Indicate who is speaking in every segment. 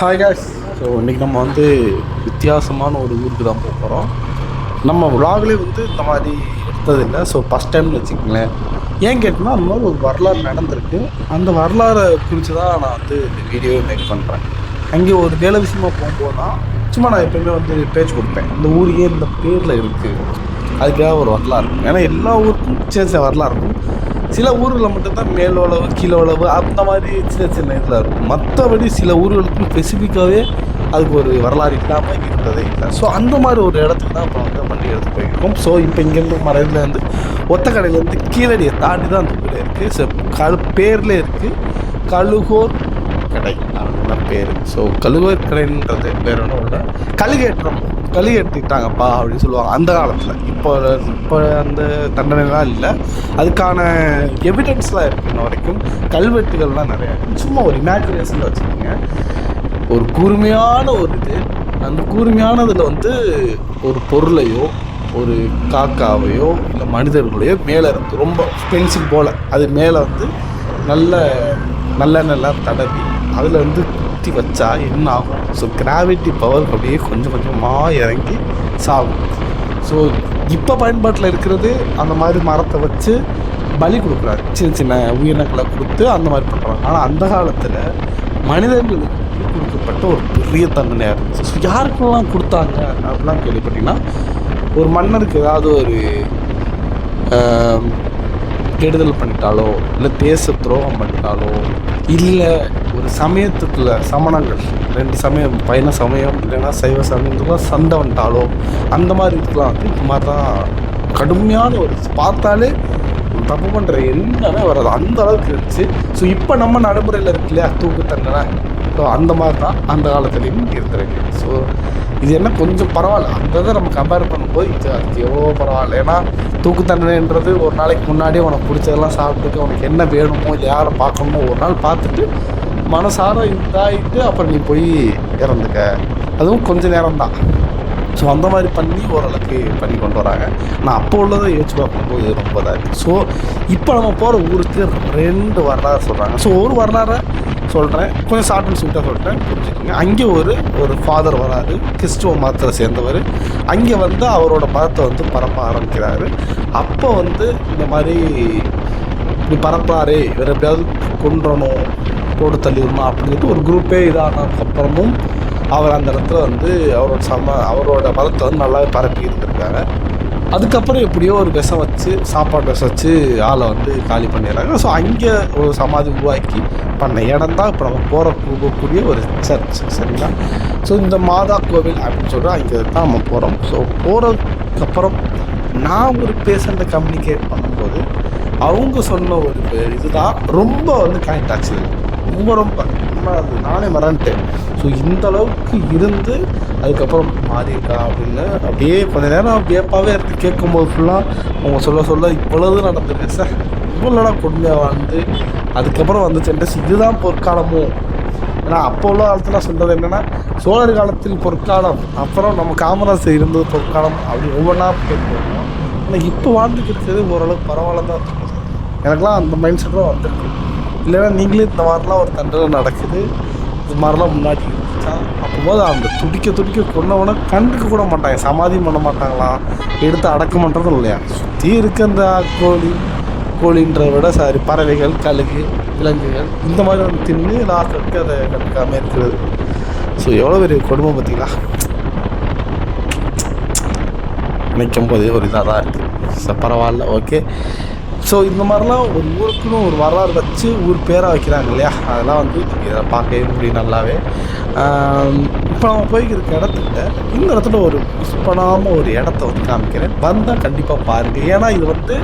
Speaker 1: Hi guys. So இன்றைக்கி நம்ம வந்து வித்தியாசமான ஒரு ஊருக்கு தான் போக போகிறோம் நம்ம விலாக்லேயே வந்து இந்த மாதிரி எடுத்ததில்லை ஸோ ஃபஸ்ட் டைம்னு வச்சுக்கோங்களேன். ஏன் கேட்டோம்னா அந்த மாதிரி ஒரு வரலாறு நடந்திருக்கு. அந்த வரலாறை குறித்து தான் நான் வந்து இந்த வீடியோவை மேக் பண்ணுறேன் அங்கே ஒரு வேலை விஷயமா போகும்போது தான் சும்மா நான் எப்பயுமே வந்து பேச்சு கொடுப்பேன். இந்த ஊரையே இந்த பேரில் இருக்குது அதுக்காக ஒரு வரலாறு. இருக்கும் ஏன்னா எல்லா ஊருக்கும் சேர்ந்த வரலாறு இருக்கும். சில ஊர்களில் மட்டும்தான் மேலோளவு கீழோளவு கீழே உழவு அந்த மாதிரி சின்ன சின்ன இதில் இருக்கும். மற்றபடி சில ஊர்களுக்கும் ஸ்பெசிஃபிக்காகவே அதுக்கு ஒரு வரலாறு இல்லாமல் இருந்ததே இல்லை. ஸோ அந்த மாதிரி ஒரு இடத்துக்கு தான் இப்போ வந்து வண்டி எடுத்து போயிருக்கோம். ஸோ இப்போ இங்கேருந்து மறையிலேருந்து ஒத்தக்கடையிலேருந்து கீழடியை தாண்டி தான் அந்த ஊரில் இருக்குது ஸோ கல் பேரில் இருக்குது கழுகோர் கடை அப்படின்னா பேர். ஸோ கழுகோர் கடைன்றது வேற ஒன்றும் இல்லை. கழுகேற்றம். களி கட்டிட்டாங்கப்பா அப்படின்னு சொல்லுவாங்க அந்த காலத்தில். இப்போ இப்போ அந்த தண்டனைலாம் இல்லை. அதுக்கான எவிடன்ஸ்லாம் இருக்குது இன்ன வரைக்கும். கல்வெட்டுகள்லாம் நிறையா இருக்கு. சும்மா ஒரு இமேஜினேஷனில் வச்சுக்கோங்க. ஒரு கூர்மையான ஒரு இது. அந்த கூர்மையானதில் வந்து ஒரு பொருளையோ ஒரு காக்காவையோ இல்லை மனிதர்களையோ மேலே இருந்து ரொம்ப பென்சில் போல். அது மேலே வந்து நல்ல நல்லெண்ணெல்லாம் தடவி அதில் வந்து குத்தி வச்சா என்ன ஆகும்? ஸோ கிராவிட்டி பவர் அப்படியே கொஞ்சம் கொஞ்சமாக இறங்கி சாகும். ஸோ இப்போ பயன்பாட்டில் இருக்கிறது அந்த மாதிரி மரத்தை வச்சு பலி கொடுக்குறாரு. சின்ன சின்ன உயிரினங்களை கொடுத்து அந்த மாதிரி பண்ணுறாங்க. ஆனால் அந்த காலத்தில் மனிதர்களுக்கு கொடுக்கப்பட்ட ஒரு பெரிய தண்டனையாக இருந்துச்சு ஸோ யாருக்கெல்லாம் கொடுத்தாங்க அப்படிலாம் கேள்விப்பட்டிங்கன்னா ஒரு மன்னருக்கு ஏதாவது ஒரு கெடுதல் பண்ணிட்டாலோ இல்லை தேச துரோகம் பண்ணிட்டாலோ இல்லை ஒரு சமயத்துக்குள்ள சமணங்கள் ரெண்டு சமயம் பையன சமயம் இல்லைன்னா சைவ சமயத்துக்குள்ள சண்டை வந்துட்டாலோ அந்த மாதிரி இதுக்கெலாம் வந்து இது மாதிரி தான் கடுமையான ஒரு பார்த்தாலே தப்பு பண்ணுற எல்லாமே வராது. அந்த அளவுக்கு இருந்துச்சு. ஸோ இப்போ நம்ம நடைமுறையில் இருக்கு இல்லையா? தூக்கு தண்டனை. ஸோ அந்த மாதிரி தான் அந்த காலத்துலேயும் இருக்கிறேன் ஸோ இது என்ன கொஞ்சம் பரவாயில்ல. அந்த இதை நம்ம கம்பேர் பண்ணும்போது இது அதுக்கு எவ்வளோ பரவாயில்ல. ஏன்னா தூக்கு தண்டனைன்றது ஒரு நாளைக்கு முன்னாடியே உனக்கு பிடிச்சதெல்லாம் சாப்பிட்டுட்டு உனக்கு என்ன வேணுமோ இல்லை யாரை பார்க்கணுமோ ஒரு நாள் பார்த்துட்டு மனசார இதாகிட்டு அப்புறம் நீ போய் இறந்துக்க. அதுவும் கொஞ்ச நேரம் தான் ஸோ அந்த மாதிரி பண்ணி ஓரளவுக்கு பண்ணி கொண்டு வராங்க. நான் அப்போ உள்ளதை யோசிச்சு பார்க்கும்போது ரொம்ப இதாக இருக்குது ஸோ இப்போ நம்ம போகிற ஊருக்கு ரெண்டு வரலாறு சொல்கிறாங்க ஸோ ஒரு வரலாறை சொல்கிறேன் கொஞ்சம் ஷார்ட் அண்ட் ஸ்வீட்டாக சொல்கிறேன் புரிஞ்சுக்கோங்க. அங்கே ஒரு ஒரு ஃபாதர் வராரு. கிறிஸ்துவ மதத்தில் சேர்ந்தவர். அங்கே வந்து அவரோட மதத்தை வந்து பரப்ப ஆரம்பிக்கிறாரு. அப்போ வந்து இந்த மாதிரி இப்படி பரப்பாரே இவர் எப்படியாவது கொன்றணும் போட்டு தள்ளிடணும் அப்படின்ட்டு ஒரு குரூப்பே இதானதுக்கப்புறமும் அவர் அந்த இடத்துல வந்து அவரோட சம அவரோட மதத்தை வந்து நல்லாவே பரப்பி இருந்திருக்காங்க அதுக்கப்புறம் எப்படியோ ஒரு விஷம் வச்சு சாப்பாடு விஷம் வச்சு ஆளை வந்து காலி பண்ணிடுறாங்க. ஸோ அங்கே ஒரு சமாதி உருவாக்கி பண்ண இடம் தான் இப்போ நம்ம போகிற போகக்கூடிய ஒரு சர்ச் சரிங்களா? ஸோ இந்த மாதா கோவில் அப்படின்னு சொல்கிறோம் அங்கே தான் நம்ம போகிறோம் ஸோ போகிறதுக்கப்புறம் நான் ஒரு பேஷண்ட்டை கம்யூனிகேட் பண்ணும்போது அவங்க சொன்ன ஒரு இதுதான் ரொம்ப வந்து கனெக்ட் ஆச்சு. ரொம்ப ரொம்ப ரொம்ப அது நானே மறந்துட்டேன். ஸோ இந்த அளவுக்கு இருந்து அதுக்கப்புறம் மாறியிருக்கா அப்படின்னு அப்படியே கொஞ்ச நேரம் வியப்பாகவே இருந்து கேட்கும்போது ஃபுல்லாக அவங்க சொல்ல சொல்ல இவ்வளவு நடந்திருக்கு சார் இவ்வளோடா கொடுமையாக வாழ்ந்து அதுக்கப்புறம் வந்து சென்டஸ் இதுதான் பொற்காலமோ? ஏன்னா அப்போ உள்ள காலத்தில் சொல்கிறது என்னென்னா சோழர் காலத்தில் பொற்காலம் அப்புறம் நம்ம காமராஜர் இருந்தது பொற்காலம் அப்படி ஒவ்வொன்றா கேட்போம். ஆனால் இப்போ வாழ்ந்துக்கிட்டு இருக்கிறது ஓரளவுக்கு பரவாயில்ல தான் எனக்குலாம் அந்த மைண்ட் செட்டும் வந்துருக்கு. இல்லைன்னா நீங்களே இந்த மாதிரிலாம் ஒரு தண்டனை நடக்குது. இது மாதிரிலாம் முன்னாடி இருந்துச்சா? அப்போது அந்த துடிக்க துடிக்க கொண்டவனை கண்டுக்க கூட மாட்டாங்க. சமாதி பண்ண மாட்டாங்களாம் எடுத்து அடக்கம் பண்ணுறதும் இல்லையா? சுற்றி இருக்க அந்த கோழி கோழின்றத விட சாரி பறவைகள் கழுகு விலங்குகள் இந்த மாதிரி ஒன்று தின்னு லாஸ்ட் வரைக்கும் அதை கண்டுக்காமல் இருக்கிறது. ஸோ எவ்வளோ பெரிய கொடுமை பார்த்தீங்களா? நினைக்கும் போதே ஒரு இதாக தான் இருக்குது ஸோ பரவாயில்ல ஓகே ஸோ இந்த மாதிரிலாம் ஒரு ஊருக்குன்னு ஒரு வரலாறு வச்சு ஊர் பேராக வைக்கிறாங்க இல்லையா? அதெல்லாம் வந்து இதை பார்க்கவே முடியும் நல்லாவே. இப்போ நம்ம போய்க்கிருக்க இடத்துக்கிட்ட இந்த இடத்துல ஒரு மிஸ் பண்ணாமல் ஒரு இடத்த வந்து காமிக்கிறேன். வந்தால் கண்டிப்பாக பாருங்கள் ஏன்னா இது வந்து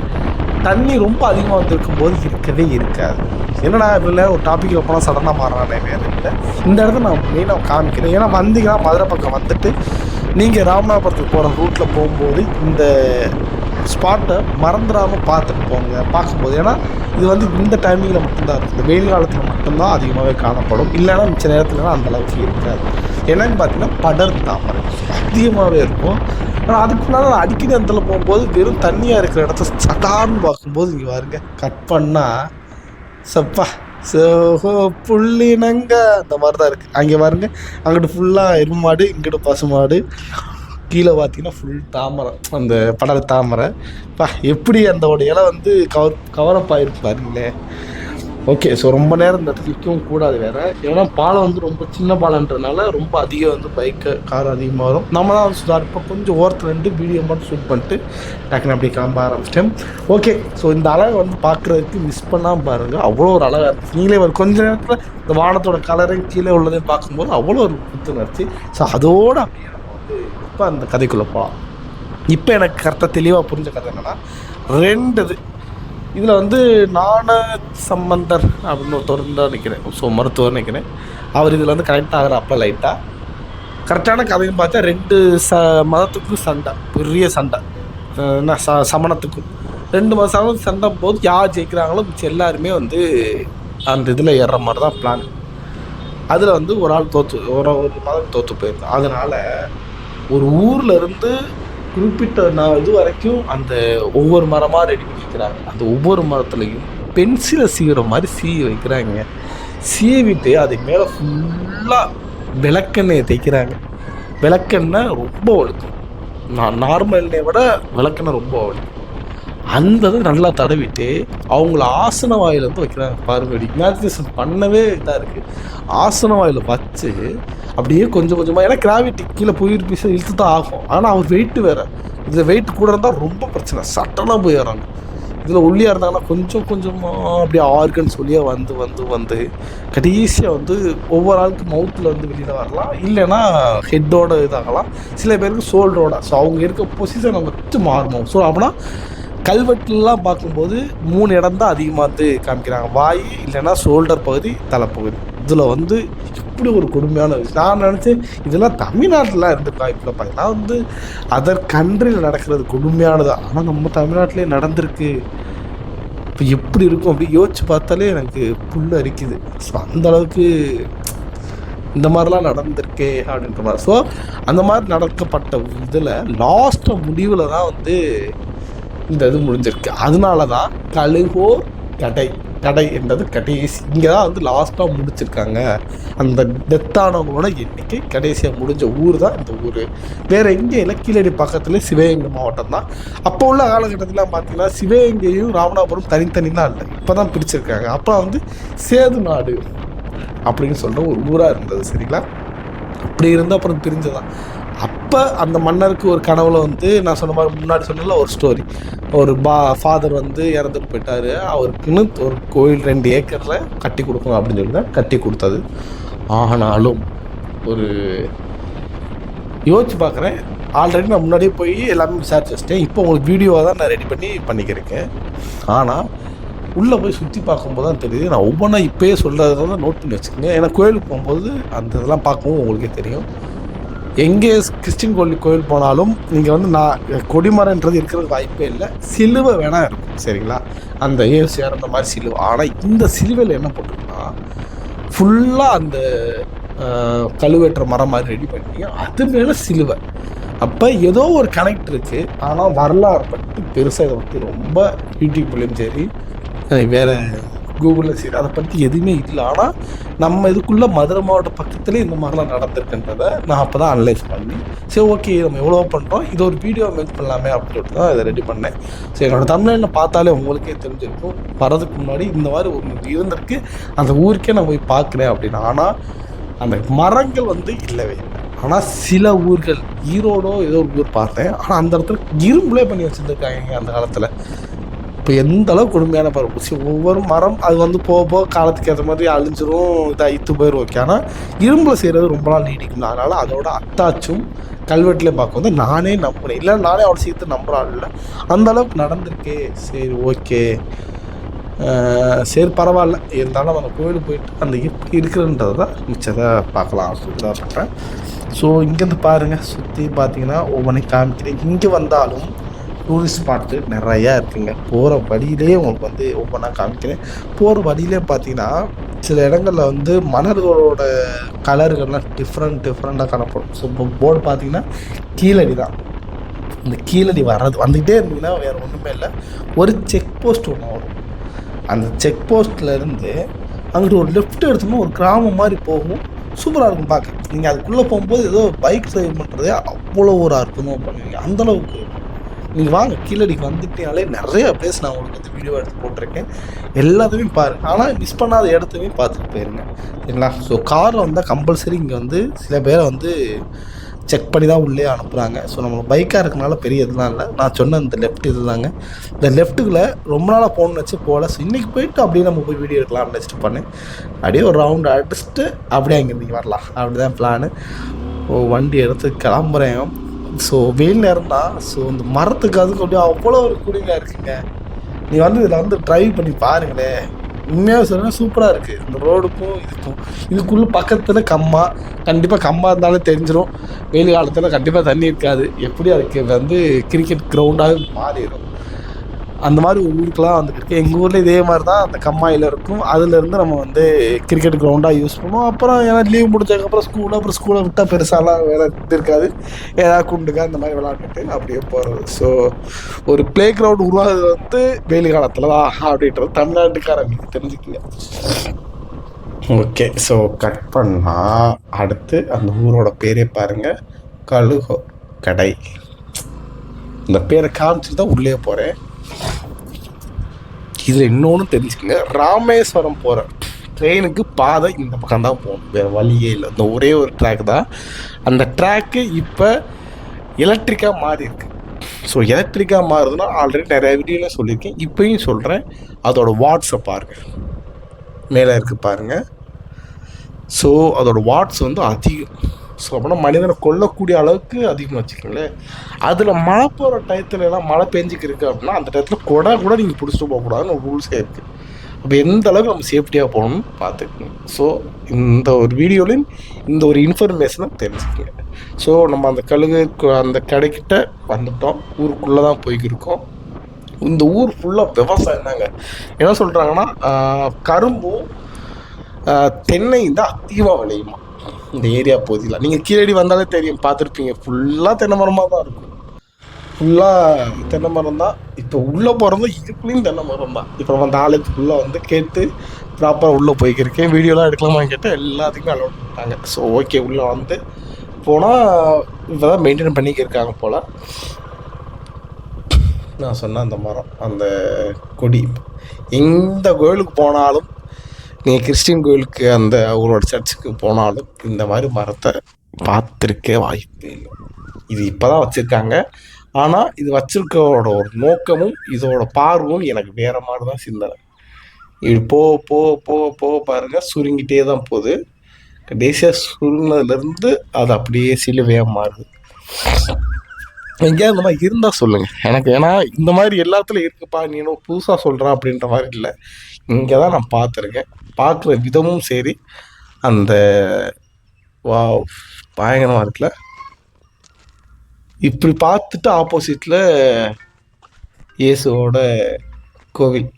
Speaker 1: தண்ணி ரொம்ப அதிகமாக வந்திருக்கும் போது இருக்கவே இருக்காது. என்னடா இதில் ஒரு டாபிக் வைப்போம் சடனாக மாறுறானே வேறு இல்லை. இந்த இடத்த நான் மெயினாக காமிக்கிறேன். ஏன்னா வந்தீங்கன்னா மதுரை பக்கம் வந்துட்டு நீங்கள் ராமநாதபுரத்துக்கு போகிற ரூட்டில் போகும்போது இந்த ஸ்பாட்டை மறந்துடாமல் பார்த்துட்டு போங்க பார்க்கும்போது. ஏன்னா இது வந்து இந்த டைமிங்கில் மட்டும்தான் இருக்குது இந்த வெயில் காலத்தில் மட்டும்தான் அதிகமாகவே காணப்படும். இல்லைன்னா மிச்ச நேரத்தில் அந்த அளவுக்கு இருக்காது. என்னன்னு பார்த்தீங்கன்னா படர் தாமரை. அதிகமாகவே இருக்கும். ஆனால் அதுக்கு நான் அடிக்கடி இடத்துல போகும்போது வெறும் தண்ணியாக இருக்கிற இடத்த சட்டான்னு பார்க்கும்போது இங்கே பாருங்க கட் பண்ணால் சப்பா சோஹோ புள்ளினங்க அந்த மாதிரி தான் இருக்குது அங்கே பாருங்க அங்கிட்டு ஃபுல்லாக எருமாடு இங்கிட்டு பசு மாடு கீழே பார்த்தீங்கன்னா ஃபுல் தாமரை. அந்த படகு தாமரை. பா எப்படி அந்த இலை வந்து கவர் கவரப் ஆகிருக்கு பாருங்களேன். ஓகே ஸோ ரொம்ப நேரம் இந்த இடத்துல நிற்கவும் கூடாது வேறு. ஏன்னா பாலம் வந்து ரொம்ப சின்ன பாலன்றனால ரொம்ப அதிகம் வந்து பைக்கு கார் அதிகமாக வரும். நம்ம தான் வந்து கொஞ்சம் ஓரத்தில் ரெண்டு வீடியோ மட்டும் ஷூட் பண்ணிட்டு டக்குன்னு அப்படியே கிளம்ப ஆரம்பிச்சிட்டேன். ஓகே ஸோ இந்த அழகை வந்து பார்க்குறதுக்கு மிஸ் பண்ணாமல் பாருங்கள் அவ்வளோ ஒரு அழகாக இருக்குது நீங்களே ஒரு கொஞ்ச நேரத்தில் இந்த வானத்தோட கலரையும் கீழே உள்ளதையும் பார்க்கும்போது அவ்வளோ ஒரு புத்துணர்ச்சி. ஸோ அதோடு அப்படியே இப்போ அந்த கதைக்குள்ளே போகலாம் இப்போ எனக்கு கரெக்டாக தெளிவாக புரிஞ்ச கதை என்னென்னா ரெண்டு இது இதில் வந்து நாண சம்பந்தர் அப்படின்னு ஒருத்தர் தான் நினைக்கிறேன். ஸோ மருத்துவர் நினைக்கிறேன். அவர் இதில் வந்து கனெக்ட் அப்போ லைட்டாக கரெக்டான கதைன்னு பார்த்தா ரெண்டு ச மதத்துக்கும் சண்டை. பெரிய சண்டை. என்ன ச சமணத்துக்கும். ரெண்டு மதம் சண்டை போது யார் ஜெயிக்கிறாங்களோ மிச்சம் எல்லாருமே வந்து அந்த இதில் ஏறுற மாதிரி தான் பிளான் அதில் வந்து ஒரு ஆள் தோற்று ஒரு ஒரு மதம் தோற்று போயிருந்தோம் அதனால் ஒரு ஊரில் இருந்து குறிப்பிட்ட நான் இது வரைக்கும் அந்த ஒவ்வொரு மரமாக ரெடி பண்ணி வைக்கிறாங்க அந்த ஒவ்வொரு மரத்துலையும் பென்சிலை சீவுற மாதிரி சீவி வைக்கிறாங்க. சீவிட்டு அது மேலே ஃபுல்லாக விளக்கெண்ணெயை தேய்க்கிறாங்க. விளக்கெண்ணெய் ரொம்ப ஒழுக்கும். நான் நார்மல் எண்ணெயை விட விளக்கெண்ணெய் ரொம்ப ஒழுக்கும். அந்த இதை நல்லா தடவிட்டு அவங்கள ஆசன வாயில் வந்து வைக்கிறாங்க. பாருங்க இமேஜினேஷன் பண்ணவே இதாக இருக்குது ஆசன வாயில் வச்சு அப்படியே கொஞ்சம் கொஞ்சமாக ஏன்னா கிராவிட்டி கீழே போயிரு பீஸ் இழுத்து தான் ஆகும். ஆனால் அவர் வெயிட்டு வேறு. இதில் வெயிட் கூட இருந்தால் ரொம்ப பிரச்சனை. சட்டனாக போயிடுறாங்க இதில் ஒல்லியாக இருந்தாங்கன்னா கொஞ்சம் கொஞ்சமாக அப்படியே ஆர்கன்ஸ் வழியாக வந்து வந்து வந்து கடைசியாக வந்து ஒவ்வொரு ஆளுக்கு மவுத்தில் வந்து வெளியில் வரலாம். இல்லைன்னா ஹெட்டோட இதாகலாம். சில பேருக்கு ஷோல்டரோட ஸோ அவங்க இருக்க பொசிஷன் வச்சு மாறும் ஸோ அப்படின்னா கல்வெட்டுலாம் பார்க்கும்போது மூணு இடம் தான் அதிகமாக வந்து காமிக்கிறாங்க. வாய் இல்லைன்னா ஷோல்டர் பகுதி தலைப்பகுதி. இதில் வந்து இப்படி ஒரு கொடுமையான விஷயம். நான் நினச்சேன் இதெல்லாம் தமிழ்நாட்டிலாம் இருந்திருக்கா இப்போ பார்த்தீங்கன்னா வந்து அதர் கண்ட்ரியில் நடக்கிறது கொடுமையானது. ஆனால் நம்ம தமிழ்நாட்டிலே நடந்திருக்கு. இப்போ எப்படி இருக்கும் அப்படி யோசிச்சு பார்த்தாலே எனக்கு புல் அரிக்குது. ஸோ அந்த அளவுக்கு இந்த மாதிரிலாம் நடந்திருக்கே அப்படின்ற மாதிரி. ஸோ அந்த மாதிரி நடக்கப்பட்ட இதில் லாஸ்ட்டு முடிவில் தான் வந்து இந்த இது முடிஞ்சிருக்கு. அதனால தான் கழுகோர் கடை. கடை என்றது கடைசி. இங்கே தான் வந்து லாஸ்ட்டாக முடிச்சிருக்காங்க. அந்த டெத்தானவங்களோட எண்ணிக்கை கடைசியாக முடிஞ்ச ஊர் தான் இந்த ஊர். வேறு எங்கே இல்லை கீழடி பக்கத்தில் சிவகங்கை மாவட்டம் தான் அப்போ உள்ள காலகட்டத்தில் பார்த்தீங்கன்னா சிவகங்கையும் ராமநாதபுரம் தனித்தனிலாம் இல்லை. இப்போ தான் பிரிச்சிருக்காங்க. அப்போ வந்து சேது நாடு அப்படின்னு சொல்கிற ஒரு ஊராக இருந்தது சரிங்களா? அப்படி இருந்து அப்புறம் பிரிஞ்சதான் அப்போ அந்த மன்னருக்கு ஒரு கனவுல வந்து நான் சொன்ன மாதிரி முன்னாடி சொன்னல ஒரு ஸ்டோரி ஒரு பா ஃபாதர் வந்து இறந்துட்டு போயிட்டாரு. அவருக்குன்னு ஒரு கோயில் ரெண்டு ஏக்கரில் கட்டி கொடுக்கணும் அப்படின்னு சொல்லி கட்டி கொடுத்தது. ஆனாலும் ஒரு யோசிச்சு பார்க்குறேன் ஆல்ரெடி நான் முன்னாடியே போய் எல்லாமே விசாரிச்சு வச்சிட்டேன். இப்போ உங்களுக்கு வீடியோவாக தான் நான் ரெடி பண்ணி பண்ணிக்கிறேன். ஆனால் உள்ளே போய் சுற்றி பார்க்கும்போது தான் தெரியுது. நான் ஒவ்வொன்றா இப்போயே சொல்கிறத நோட் பண்ணி வச்சுக்கோங்க. ஏன்னா கோயிலுக்கு போகும்போது அந்த இதெல்லாம் பார்க்கவும் உங்களுக்கே தெரியும். எங்கே கிறிஸ்டின் கோயில் கோயில் போனாலும் நீங்கள் வந்து நான் கொடிமரன்றது இருக்கிறதுக்கு வாய்ப்பே இல்லை. சிலுவை வேணால் இருக்கும் சரிங்களா? அந்த ஏசு அந்த மாதிரி சிலுவை. ஆனால் இந்த சிலுவையில் என்ன போட்டிருக்குன்னா ஃபுல்லாக அந்த கழுவேற்ற மரம் மாதிரி ரெடி பண்ணி அது மேலே சிலுவை. அப்போ ஏதோ ஒரு கனெக்ட் இருக்குது ஆனால் வரலாறு பற்றி பெருசாக இதை பற்றி ரொம்ப யூடியூப்லேயும் சரி. வேறு கூகுளில் சரி அதை பற்றி எதுவுமே இல்லை. ஆனால் நம்ம இதுக்குள்ளே மதுரை மாவட்ட பக்கத்துலேயே இந்த மாதிரிலாம் நடந்திருக்குன்றதை நான் அப்போ தான் அனலைஸ் பண்ணி சரி ஓகே நம்ம எவ்வளோ பண்ணுறோம் இது ஒரு வீடியோ மேக் பண்ணலாமே அப்படின்னு சொல்லிட்டு தான் இதை ரெடி பண்ணேன். சரி என்னோட தமிழ்நாட்டில் பார்த்தாலே உங்களுக்கே தெரிஞ்சிருக்கும். வரதுக்கு முன்னாடி இந்த மாதிரி ஒன்று இருந்திருக்கு. அந்த ஊருக்கே நான் போய் பார்க்குறேன் அப்படின்னு. ஆனால் அந்த மரங்கள் வந்து இல்லவே இல்லை. ஆனால் சில ஊர்கள் ஈரோடோ ஏதோ ஒரு ஊர் பார்த்தேன். ஆனால் அந்த இடத்துல இரும்புலே பண்ணி வச்சுருந்துருக்காங்க அந்த காலத்தில். இப்போ எந்த அளவுக்கு கொடுமையான பறவை சரி ஒவ்வொரு மரம் அது வந்து போக போக காலத்துக்கு ஏற்ற மாதிரி அழிஞ்சிரும் இதாக இத்து போயிடும் ஓகே ஆனால் இரும்பில் செய்கிறது ரொம்ப நாள் நீடிக்கும். அதனால் அதோட அத்தாச்சும் கல்வெட்டுலேயும் பார்க்க வந்து நானே நம்பினேன் இல்லை நானே அவ்வளோ சீர்த்து நம்புறாள் இல்லை. அந்த அளவுக்கு நடந்திருக்கே. சரி ஓகே சரி பரவாயில்ல. இருந்தாலும் அந்த கோயிலுக்கு போயிட்டு அந்த எப்படி இருக்கிறன்றதை தான் மிச்சத்தை பார்க்கலாம் அப்படின்னு தான் சொல்கிறேன் ஸோ இங்கேருந்து பாருங்கள் சுற்றி பார்த்தீங்கன்னா ஒவ்வொன்றையும் காமிக்கிறேன். இங்கே வந்தாலும் டூரிஸ்ட் ஸ்பாட்டு நிறையா இருக்குங்க. போகிற வழியிலே உங்களுக்கு வந்து ஒவ்வொன்றா காமிக்கிறேன். போகிற வழியிலே பார்த்தீங்கன்னா சில இடங்களில் வந்து மலர்களோட கலர்கள்லாம் டிஃப்ரெண்ட் டிஃப்ரெண்ட்டாக காணப்படும். ஸோ இப்போ போர்டு பார்த்தீங்கன்னா கீழடி தான் இந்த கீழடி வர்றது வந்துக்கிட்டே இருந்தீங்கன்னா வேறு ஒன்றுமே இல்லை. ஒரு செக் போஸ்ட் ஒன்று வரும். அந்த செக் போஸ்ட்லேருந்து அங்கிட்டு ஒரு லெஃப்ட் எடுத்தோம்னா ஒரு கிராமம் மாதிரி போகும். சூப்பராக இருக்கும் பார்க்க. நீங்கள் அதுக்குள்ளே போகும்போது ஏதோ பைக் டிரைவ் பண்ணுறதே அவ்வளோ ஒரு அற்புதமாக பண்ணுவீங்க அந்தளவுக்கு நீங்கள் வாங்க கீழடிக்கு வந்துட்டீங்களே நிறைய பிளேஸ் நான் உங்களுக்கு வந்து வீடியோ எடுத்து போட்டிருக்கேன். எல்லாத்தையுமே பாருங்க ஆனால் மிஸ் பண்ணாத இடத்தையும் பார்த்துட்டு போயிருங்க. சரிங்களா? ஸோ காரில் வந்தால் கம்பல்சரி இங்கே வந்து சில பேரை வந்து செக் பண்ணி தான் உள்ளே அனுப்புகிறாங்க ஸோ நம்ம பைக்காக இருக்கனால பெரிய இதெல்லாம் இல்லை. நான் சொன்ன இந்த லெஃப்ட் இதுதாங்க இந்த லெஃப்ட்டுக்குள்ளே ரொம்ப நாளாக ஃபோன் வச்சு போகல. ஸோ இன்றைக்கி போயிட்டு அப்படியே நம்ம போய் வீடியோ எடுக்கலாம்னு வச்சுட்டு பண்ணேன். அப்படியே ஒரு ரவுண்ட் அடிச்சுட்டு அப்படியே அங்கே இன்றைக்கி வரலாம். அப்படி தான் பிளானு ஓ வண்டி எடுத்து கிளம்புறேன். ஸோ வெயில் நேரம் தான் ஸோ இந்த மரத்துக்கு அதுக்கு அப்படியே அவ்வளோ ஒரு குடிங்க இருக்குங்க. நீ வந்து இதில் வந்து ட்ரைவ் பண்ணி பாருங்களேன். உண்மையாக சொல்லுங்க சூப்பராக இருக்குது இந்த ரோடுக்கும் இதுக்கும். இதுக்குள்ளே பக்கத்தில் கம்மா. கண்டிப்பாக கம்மா இருந்தாலும் தெரிஞ்சிடும் வெயில் காலத்தில் கண்டிப்பாக தண்ணி இருக்காது. எப்படி அதுக்கு வந்து கிரிக்கெட் கிரவுண்டாக மாறிடும் அந்த மாதிரி ஒரு ஊருக்கெலாம் வந்துருக்கு. எங்கள் ஊரில் இதே மாதிரி தான் அந்த கம்மாயில் இருக்கும். அதுலேருந்து நம்ம வந்து கிரிக்கெட் கிரவுண்டாக யூஸ் பண்ணுவோம். அப்புறம் ஏன்னா லீவ் முடிஞ்சதுக்கப்புறம் ஸ்கூலில் அப்புறம் ஸ்கூலை விட்டால் பெருசாலாம் வேலை இருக்காது. ஏதாவது குண்டுக்கா இந்த மாதிரி விளாண்டுட்டு அப்படியே போகிறது ஸோ ஒரு ப்ளே கிரவுண்ட் உருவாகுது வந்து வெயில் காலத்தில் தான் அப்படின்றது தமிழ்நாட்டுக்காரங்களுக்கு தெரிஞ்சுக்கல ஓகே ஸோ கட் பண்ணால் அடுத்து அந்த ஊரோட பேரே பாருங்கள் கழுகோ கடை. இந்த பேரை காமிச்சிட்டு தான் உள்ளே போகிறேன் இதில் இன்னொன்று தெரிஞ்சுக்கங்க. ராமேஸ்வரம் போகிற ட்ரெயினுக்கு பாதை இந்த பக்கம் தான் போகணும். வேறு வழியே இல்லை. இந்த ஒரே ஒரு ட்ராக் தான். அந்த ட்ராக்கு இப்போ எலக்ட்ரிக்காக மாறி இருக்கு. ஸோ எலக்ட்ரிக்காக மாறுதுன்னா ஆல்ரெடி நிறைய வீடியோவில் சொல்லியிருக்கேன். இப்போயும் சொல்கிறேன் அதோட வாட்ஸை பாருங்கள் மேலே இருக்குது பாருங்கள் ஸோ அதோடய வாட்ஸ் வந்து அதிகம். ஸோ அப்படின்னா மனிதனை கொல்லக்கூடிய அளவுக்கு அதிகமாக வச்சுக்கோங்களேன். அதில் மழை போகிற டயத்துல எல்லாம் மழை பெஞ்சிக்கு இருக்குது அப்படின்னா அந்த டயத்தில் கொடை கூட நீங்கள் பிடிச்சிட்டு போகக்கூடாதுன்னு ஒரு ரூல்ஸே இருக்குது அப்போ எந்த அளவுக்கு நம்ம சேஃப்டியாக போகணும்னு பார்த்துக்கணும். ஸோ இந்த ஒரு வீடியோலையும் இந்த ஒரு இன்ஃபர்மேஷனை தெரிஞ்சுக்கங்க. ஸோ நம்ம அந்த கழுகு அந்த கடைக்கிட்ட வந்துட்டோம். ஊருக்குள்ளே தான் போய்க்கிருக்கோம். இந்த ஊர் ஃபுல்லாக விவசாயம் தாங்க. என்ன சொல்கிறாங்கன்னா கரும்பும் தென்னை தென்னையும் தான் அதிகமாக விளையுமா இந்த ஏரியா பகுதியில். நீங்கள் கீழடி வந்தாலே தெரியும். பார்த்துருப்பீங்க. ஃபுல்லாக தென்னை மரமாக தான் இருக்கும். ஃபுல்லாக தென்னை மரம் தான். இப்போ உள்ளே போகிறதும் இதுக்குள்ளேயும் தென்னை மரம் தான். இப்போ நம்ம அந்த ஃபுல்லாக வந்து கேட்டு ப்ராப்பராக உள்ளே போய்க்கிருக்கேன். வீடியோலாம் எடுக்கலாமான்னு கேட்டால் எல்லாத்துக்குமே அலோட் பண்ணிட்டாங்க ஸோ ஓகே உள்ளே வந்து போனால் இப்போ தான் மெயின்டைன் பண்ணிக்கிருக்காங்க போல். நான் சொன்ன அந்த மரம் அந்த கொடி. எந்த கோயிலுக்கு போனாலும் நீங்கள் கிறிஸ்டின் கோயிலுக்கு அந்த அவங்களோட சர்ச்சுக்கு போனாலும் இந்த மாதிரி மரத்தை பார்த்துருக்கே வாய்ப்பு இல்லை. இது இப்போ தான் வச்சுருக்காங்க. ஆனால் இது வச்சுருக்கோட ஒரு நோக்கமும் இதோட பார்வும் எனக்கு வேறு மாதிரி தான் சிந்தனை. இது போ போ போ போ பாருங்கள் சுருங்கிட்டே தான் போகுது. கடைசியாக சுருங்கினதுலேருந்து அது அப்படியே சிலுவையாக மாறுது. எங்கேயாவது இந்த மாதிரி இருந்தால் சொல்லுங்கள் எனக்கு ஏன்னா இந்த மாதிரி எல்லாத்துலையும் இருக்குப்பா நீ இன்னும் புதுசாக சொல்கிறா அப்படின்ற மாதிரி இல்லை. இங்கே தான் நான் பார்த்துருக்கேன். பார்க்குற விதமும் சரி. அந்த வா பயங்கரமாக இருக்குல்ல. இப்படி பார்த்துட்டு ஆப்போசிட்டில் இயேசுவோட கோவில்.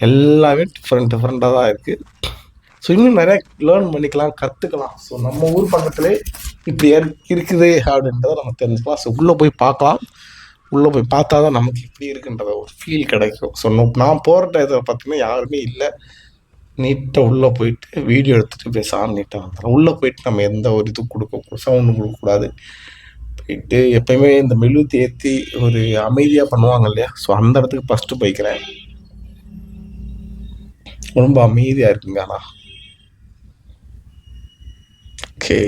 Speaker 1: எல்லாமே டிஃப்ரெண்ட் டிஃப்ரெண்ட்டாக தான் இருக்குது ஸோ இன்னும் நிறையா லேர்ன் பண்ணிக்கலாம் கற்றுக்கலாம் ஸோ நம்ம ஊர் பக்கத்துலேயே இப்படி இருக்குது அப்படின்றத நம்ம தெரிஞ்சுக்கலாம். ஸோ உள்ளே போய் பார்க்கலாம். உள்ளே போய் பார்த்தா தான் நமக்கு இப்படி இருக்குன்றத ஒரு ஃபீல் கிடைக்கும். ஸோ நான் போகிற டயத்தில் பார்த்தீங்கன்னா யாருமே இல்லை. நீட்டாக உள்ளே போயிட்டு வீடியோ எடுத்துகிட்டு பேசாமல் நீட்டாக வந்துடும் உள்ளே போயிட்டு நம்ம எந்த ஒரு இது கொடுக்க சவுண்டும் கொடுக்கக்கூடாது போயிட்டு எப்பயுமே இந்த மெழுகுத்தி ஏற்றி ஒரு அமைதியாக பண்ணுவாங்க இல்லையா? ஸோ அந்த இடத்துக்கு ஃபஸ்ட்டு போய்க்கிறேன். ரொம்ப அமைதியாக இருக்குங்க ஆனால் ஓகே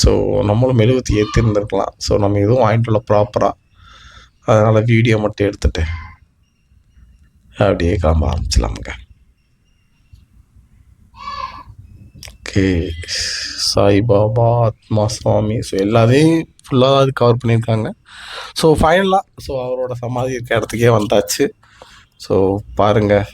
Speaker 1: ஸோ நம்மளும் மெழுகுத்தி ஏற்றிருந்துருக்கலாம் ஸோ நம்ம எதுவும் வாங்கிட்டு வரல ப்ராப்பராக அதனால் வீடியோ மட்டும் எடுத்துட்டு அப்படியே கிளம்ப ஆரம்பிச்சலாமுங்க ஓகே சாய்பாபா ஆத்மா சுவாமி. ஸோ எல்லாத்தையும் ஃபுல்லாக அது கவர் பண்ணியிருக்காங்க. ஸோ ஃபைனலாக ஸோ அவரோட சமாதி இருக்க இடத்துக்கே வந்தாச்சு. ஸோ பாருங்கள்